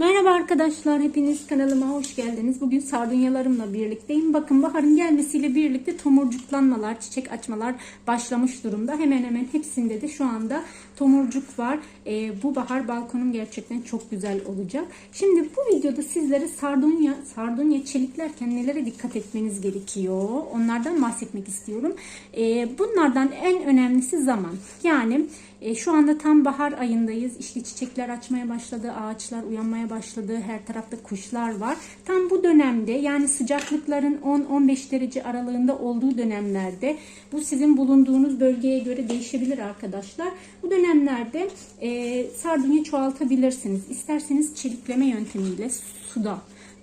Merhaba arkadaşlar, hepiniz kanalıma hoş geldiniz. Bugün sardunyalarımla birlikteyim. Bakın baharın gelmesiyle birlikte tomurcuklanmalar, çiçek açmalar başlamış durumda. Hemen hemen hepsinde de şu anda tomurcuk var. Ee, bu bahar balkonum gerçekten çok güzel olacak. Şimdi bu videoda sizlere sardunya, sardunya çeliklerken nelere dikkat etmeniz gerekiyor? Onlardan bahsetmek istiyorum. Ee, bunlardan en önemlisi zaman. Yani e, şu anda tam bahar ayındayız. İşte çiçekler açmaya başladı, ağaçlar uyanmaya başladı. Her tarafta kuşlar var. Tam bu dönemde yani sıcaklıkların 10-15 derece aralığında olduğu dönemlerde bu sizin bulunduğunuz bölgeye göre değişebilir arkadaşlar. Bu dönemlerde e, sardunya çoğaltabilirsiniz. İsterseniz çelikleme yöntemiyle suda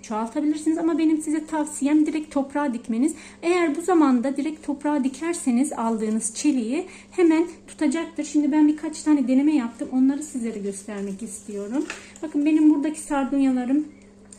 çoğaltabilirsiniz ama benim size tavsiyem direkt toprağa dikmeniz. Eğer bu zamanda direkt toprağa dikerseniz aldığınız çeliği hemen tutacaktır. Şimdi ben birkaç tane deneme yaptım. Onları sizlere göstermek istiyorum. Bakın benim buradaki sardunyalarım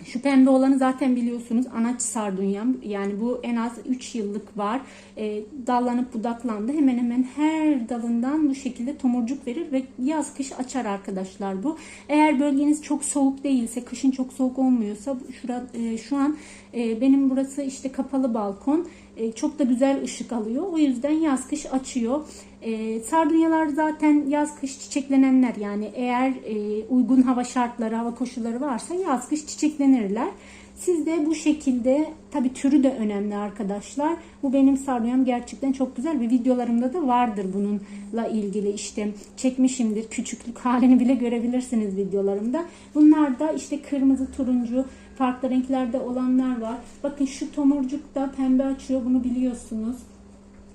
şu pembe olanı zaten biliyorsunuz anaç sardunyam. Yani bu en az 3 yıllık var. E, dallanıp budaklandı. Hemen hemen her dalından bu şekilde tomurcuk verir ve yaz kış açar arkadaşlar bu. Eğer bölgeniz çok soğuk değilse, kışın çok soğuk olmuyorsa şura, e, şu an e, benim burası işte kapalı balkon. E, çok da güzel ışık alıyor. O yüzden yaz kış açıyor. E, sardunyalar zaten yaz kış çiçeklenenler yani eğer e, uygun hava şartları, hava koşulları varsa yaz kış çiçeklenirler. Siz de bu şekilde tabi türü de önemli arkadaşlar. Bu benim sardunyam gerçekten çok güzel ve videolarımda da vardır bununla ilgili işte çekmişimdir. Küçüklük halini bile görebilirsiniz videolarımda. Bunlar da işte kırmızı, turuncu, farklı renklerde olanlar var. Bakın şu tomurcuk da pembe açıyor bunu biliyorsunuz.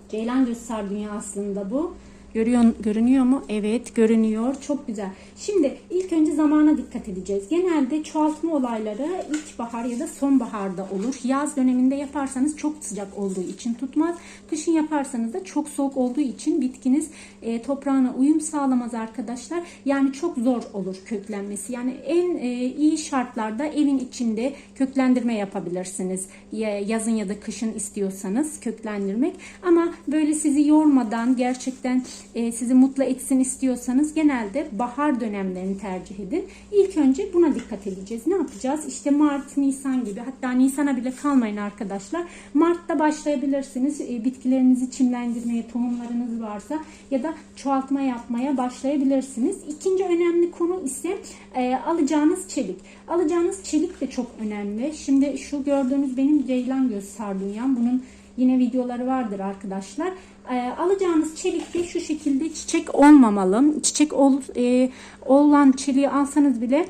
Ceylan göz sardunya aslında bu. Görüyor, görünüyor mu? Evet görünüyor. Çok güzel. Şimdi ilk önce zamana dikkat edeceğiz. Genelde çoğaltma olayları ilkbahar ya da sonbaharda olur. Yaz döneminde yaparsanız çok sıcak olduğu için tutmaz. Kışın yaparsanız da çok soğuk olduğu için bitkiniz e, toprağına uyum sağlamaz arkadaşlar. Yani çok zor olur köklenmesi. Yani en e, iyi şartlarda evin içinde köklendirme yapabilirsiniz. Ya, yazın ya da kışın istiyorsanız köklendirmek. Ama böyle sizi yormadan gerçekten e, sizi mutlu etsin istiyorsanız genelde bahar dönemlerini tercih edin. İlk önce buna dikkat edeceğiz. Ne yapacağız? İşte Mart, Nisan gibi hatta Nisan'a bile kalmayın arkadaşlar. Mart'ta başlayabilirsiniz. E, bitkilerinizi çimlendirmeye, tohumlarınız varsa ya da çoğaltma yapmaya başlayabilirsiniz. İkinci önemli konu ise e, alacağınız çelik. Alacağınız çelik de çok önemli. Şimdi şu gördüğünüz benim ceylan göz sardunyam. Bunun Yine videoları vardır arkadaşlar. E, alacağınız çelik de şu şekilde çiçek olmamalı. Çiçek ol, e, olan çeliği alsanız bile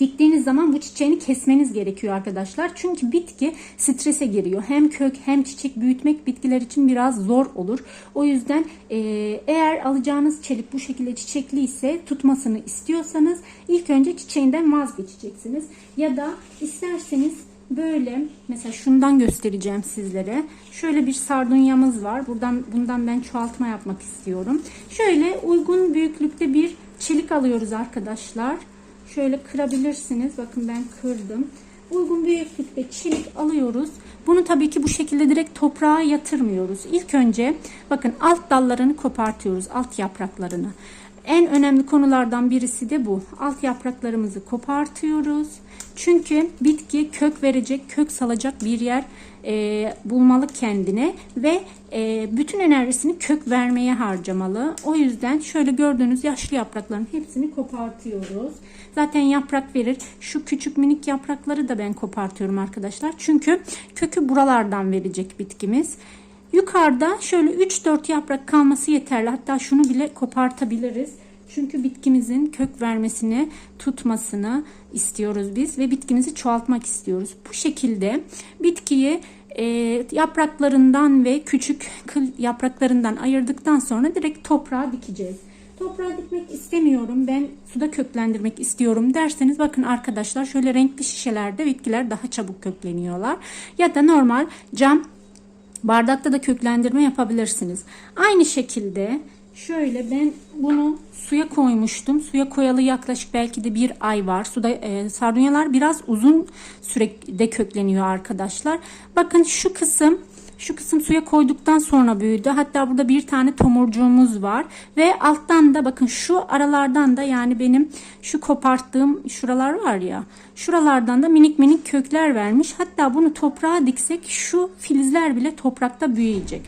diktiğiniz zaman bu çiçeğini kesmeniz gerekiyor arkadaşlar. Çünkü bitki strese giriyor. Hem kök hem çiçek büyütmek bitkiler için biraz zor olur. O yüzden e, eğer alacağınız çelik bu şekilde çiçekli ise tutmasını istiyorsanız ilk önce çiçeğinden vazgeçeceksiniz. Ya da isterseniz böyle mesela şundan göstereceğim sizlere. Şöyle bir sardunyamız var. Buradan bundan ben çoğaltma yapmak istiyorum. Şöyle uygun büyüklükte bir çelik alıyoruz arkadaşlar. Şöyle kırabilirsiniz. Bakın ben kırdım. Uygun büyüklükte çelik alıyoruz. Bunu tabii ki bu şekilde direkt toprağa yatırmıyoruz. İlk önce bakın alt dallarını kopartıyoruz. Alt yapraklarını. En önemli konulardan birisi de bu. Alt yapraklarımızı kopartıyoruz. Çünkü bitki kök verecek, kök salacak bir yer e, bulmalı kendine ve e, bütün enerjisini kök vermeye harcamalı. O yüzden şöyle gördüğünüz yaşlı yaprakların hepsini kopartıyoruz. Zaten yaprak verir. Şu küçük minik yaprakları da ben kopartıyorum arkadaşlar. Çünkü kökü buralardan verecek bitkimiz. Yukarıda şöyle 3-4 yaprak kalması yeterli. Hatta şunu bile kopartabiliriz. Çünkü bitkimizin kök vermesini, tutmasını istiyoruz biz ve bitkimizi çoğaltmak istiyoruz. Bu şekilde bitkiyi e, yapraklarından ve küçük kıl yapraklarından ayırdıktan sonra direkt toprağa dikeceğiz. Toprağa dikmek istemiyorum. Ben suda köklendirmek istiyorum derseniz bakın arkadaşlar şöyle renkli şişelerde bitkiler daha çabuk kökleniyorlar. Ya da normal cam bardakta da köklendirme yapabilirsiniz. Aynı şekilde şöyle ben bunu suya koymuştum. Suya koyalı yaklaşık belki de bir ay var. Suda e, sardunyalar biraz uzun sürede kökleniyor arkadaşlar. Bakın şu kısım Şu kısım suya koyduktan sonra büyüdü. Hatta burada bir tane tomurcuğumuz var. Ve alttan da bakın şu aralardan da yani benim şu koparttığım şuralar var ya. Şuralardan da minik minik kökler vermiş. Hatta bunu toprağa diksek şu filizler bile toprakta büyüyecek.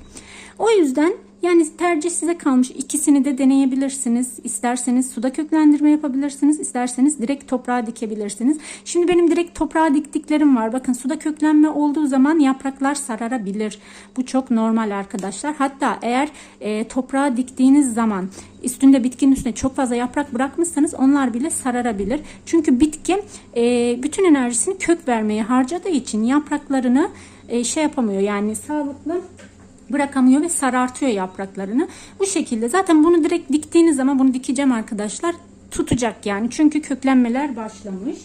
O yüzden yani tercih size kalmış. İkisini de deneyebilirsiniz. İsterseniz suda köklendirme yapabilirsiniz. İsterseniz direkt toprağa dikebilirsiniz. Şimdi benim direkt toprağa diktiklerim var. Bakın suda köklenme olduğu zaman yapraklar sararabilir. Bu çok normal arkadaşlar. Hatta eğer e, toprağa diktiğiniz zaman üstünde bitkinin üstüne çok fazla yaprak bırakmışsanız onlar bile sararabilir. Çünkü bitki e, bütün enerjisini kök vermeye harcadığı için yapraklarını e, şey yapamıyor. Yani sağlıklı bırakamıyor ve sarartıyor yapraklarını. Bu şekilde zaten bunu direkt diktiğiniz zaman bunu dikeceğim arkadaşlar tutacak yani. Çünkü köklenmeler başlamış.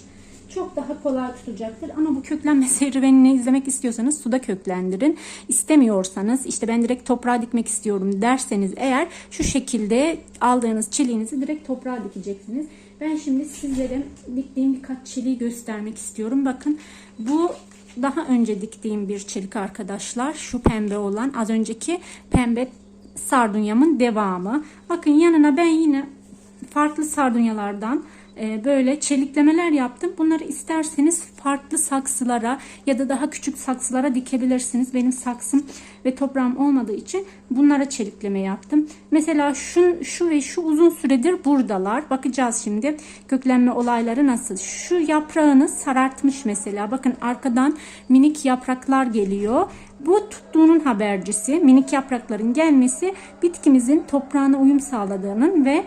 Çok daha kolay tutacaktır ama bu köklenme serüvenini izlemek istiyorsanız suda köklendirin. İstemiyorsanız işte ben direkt toprağa dikmek istiyorum derseniz eğer şu şekilde aldığınız çeliğinizi direkt toprağa dikeceksiniz. Ben şimdi sizlere diktiğim birkaç çeliği göstermek istiyorum. Bakın bu daha önce diktiğim bir çelik arkadaşlar. Şu pembe olan az önceki pembe sardunyamın devamı. Bakın yanına ben yine farklı sardunyalardan böyle çeliklemeler yaptım. Bunları isterseniz farklı saksılara ya da daha küçük saksılara dikebilirsiniz. Benim saksım ve toprağım olmadığı için bunlara çelikleme yaptım. Mesela şu, şu ve şu uzun süredir buradalar. Bakacağız şimdi köklenme olayları nasıl. Şu yaprağını sarartmış mesela. Bakın arkadan minik yapraklar geliyor. Bu tuttuğunun habercisi. Minik yaprakların gelmesi bitkimizin toprağına uyum sağladığının ve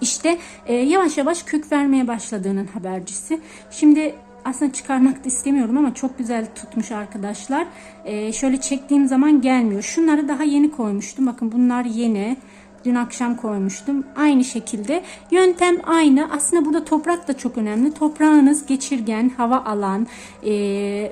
işte e, yavaş yavaş kök vermeye başladığının habercisi. Şimdi aslında çıkarmak da istemiyorum ama çok güzel tutmuş arkadaşlar. E, şöyle çektiğim zaman gelmiyor. Şunları daha yeni koymuştum. Bakın bunlar yeni. Dün akşam koymuştum. Aynı şekilde. Yöntem aynı. Aslında burada toprak da çok önemli. Toprağınız geçirgen, hava alan e,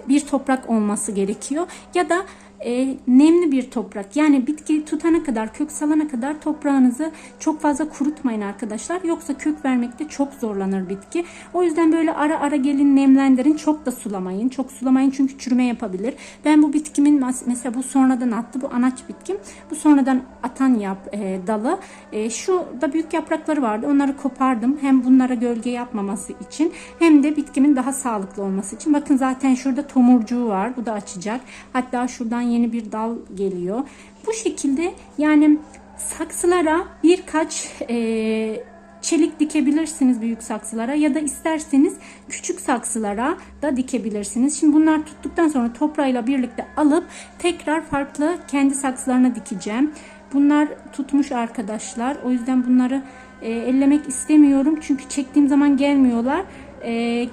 bir toprak olması gerekiyor. Ya da e, nemli bir toprak. Yani bitki tutana kadar, kök salana kadar toprağınızı çok fazla kurutmayın arkadaşlar. Yoksa kök vermekte çok zorlanır bitki. O yüzden böyle ara ara gelin nemlendirin. Çok da sulamayın. Çok sulamayın çünkü çürüme yapabilir. Ben bu bitkimin mesela bu sonradan attı. Bu anaç bitkim. Bu sonradan atan yap e, dalı. E, şu da büyük yaprakları vardı. Onları kopardım. Hem bunlara gölge yapmaması için hem de bitkimin daha sağlıklı olması için. Bakın zaten şurada tomurcuğu var. Bu da açacak. Hatta şuradan yeni bir dal geliyor. Bu şekilde yani saksılara birkaç e, çelik dikebilirsiniz büyük saksılara ya da isterseniz küçük saksılara da dikebilirsiniz. Şimdi bunlar tuttuktan sonra toprağıyla birlikte alıp tekrar farklı kendi saksılarına dikeceğim. Bunlar tutmuş arkadaşlar. O yüzden bunları e, ellemek istemiyorum. Çünkü çektiğim zaman gelmiyorlar. E,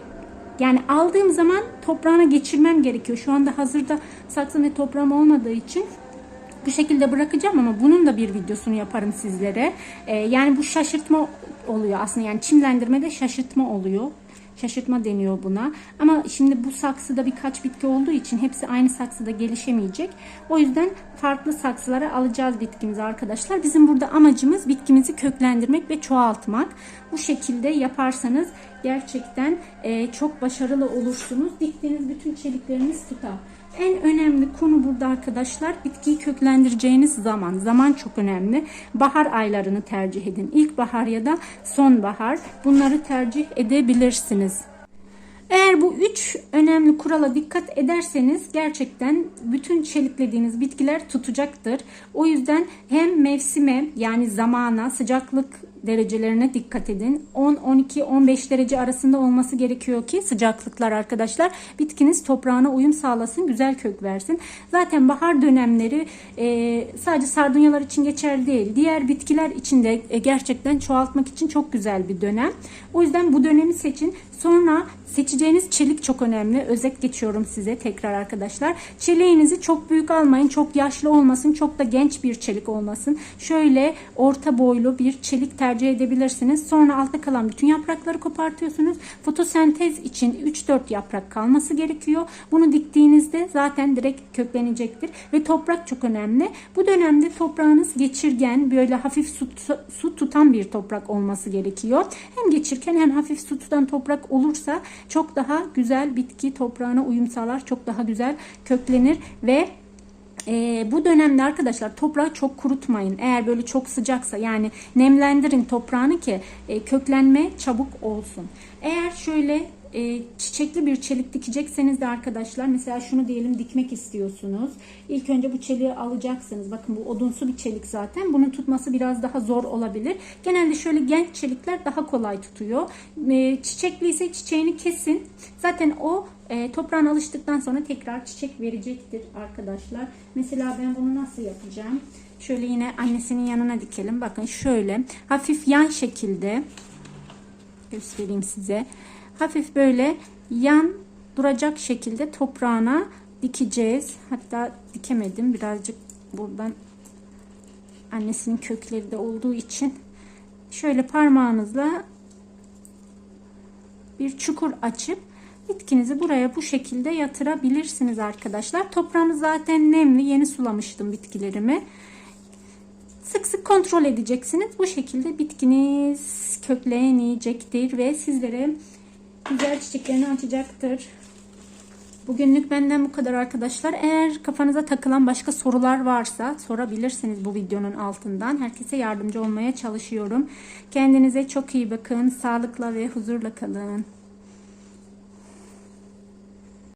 yani aldığım zaman toprağına geçirmem gerekiyor. Şu anda hazırda saksı ve toprağım olmadığı için bu şekilde bırakacağım ama bunun da bir videosunu yaparım sizlere. Ee, yani bu şaşırtma oluyor aslında yani çimlendirmede şaşırtma oluyor. Şaşırtma deniyor buna. Ama şimdi bu saksıda birkaç bitki olduğu için hepsi aynı saksıda gelişemeyecek. O yüzden farklı saksılara alacağız bitkimizi arkadaşlar. Bizim burada amacımız bitkimizi köklendirmek ve çoğaltmak. Bu şekilde yaparsanız gerçekten e, çok başarılı olursunuz. Diktiğiniz bütün çelikleriniz tutar. En önemli konu burada arkadaşlar bitkiyi köklendireceğiniz zaman. Zaman çok önemli. Bahar aylarını tercih edin. İlkbahar ya da sonbahar bunları tercih edebilirsiniz. Eğer bu üç önemli kurala dikkat ederseniz gerçekten bütün çeliklediğiniz bitkiler tutacaktır. O yüzden hem mevsime yani zamana sıcaklık derecelerine dikkat edin. 10, 12, 15 derece arasında olması gerekiyor ki sıcaklıklar arkadaşlar bitkiniz toprağına uyum sağlasın, güzel kök versin. Zaten bahar dönemleri e, sadece sardunyalar için geçerli değil. Diğer bitkiler için de e, gerçekten çoğaltmak için çok güzel bir dönem. O yüzden bu dönemi seçin. Sonra seçeceğiniz çelik çok önemli. Özet geçiyorum size tekrar arkadaşlar. Çeliğinizi çok büyük almayın. Çok yaşlı olmasın. Çok da genç bir çelik olmasın. Şöyle orta boylu bir çelik tercih edebilirsiniz. Sonra altta kalan bütün yaprakları kopartıyorsunuz. Fotosentez için 3-4 yaprak kalması gerekiyor. Bunu diktiğinizde zaten direkt köklenecektir. Ve toprak çok önemli. Bu dönemde toprağınız geçirgen, böyle hafif su, su tutan bir toprak olması gerekiyor. Hem geçirken hem hafif su tutan toprak olursa çok daha güzel bitki toprağına uyum sağlar. Çok daha güzel köklenir ve Ee, bu dönemde arkadaşlar toprağı çok kurutmayın. Eğer böyle çok sıcaksa yani nemlendirin toprağını ki e, köklenme çabuk olsun. Eğer şöyle e, çiçekli bir çelik dikecekseniz de arkadaşlar mesela şunu diyelim dikmek istiyorsunuz. İlk önce bu çeliği alacaksınız. Bakın bu odunsu bir çelik zaten. Bunun tutması biraz daha zor olabilir. Genelde şöyle genç çelikler daha kolay tutuyor. E, çiçekli ise çiçeğini kesin. Zaten o e, toprağına alıştıktan sonra tekrar çiçek verecektir arkadaşlar. Mesela ben bunu nasıl yapacağım? Şöyle yine annesinin yanına dikelim. Bakın şöyle hafif yan şekilde göstereyim size. Hafif böyle yan duracak şekilde toprağına dikeceğiz. Hatta dikemedim. Birazcık buradan annesinin kökleri de olduğu için şöyle parmağınızla bir çukur açıp bitkinizi buraya bu şekilde yatırabilirsiniz arkadaşlar. Toprağımız zaten nemli. Yeni sulamıştım bitkilerimi. Sık sık kontrol edeceksiniz. Bu şekilde bitkiniz köklenecektir ve sizlere güzel çiçeklerini açacaktır. Bugünlük benden bu kadar arkadaşlar. Eğer kafanıza takılan başka sorular varsa sorabilirsiniz bu videonun altından. Herkese yardımcı olmaya çalışıyorum. Kendinize çok iyi bakın. Sağlıkla ve huzurla kalın.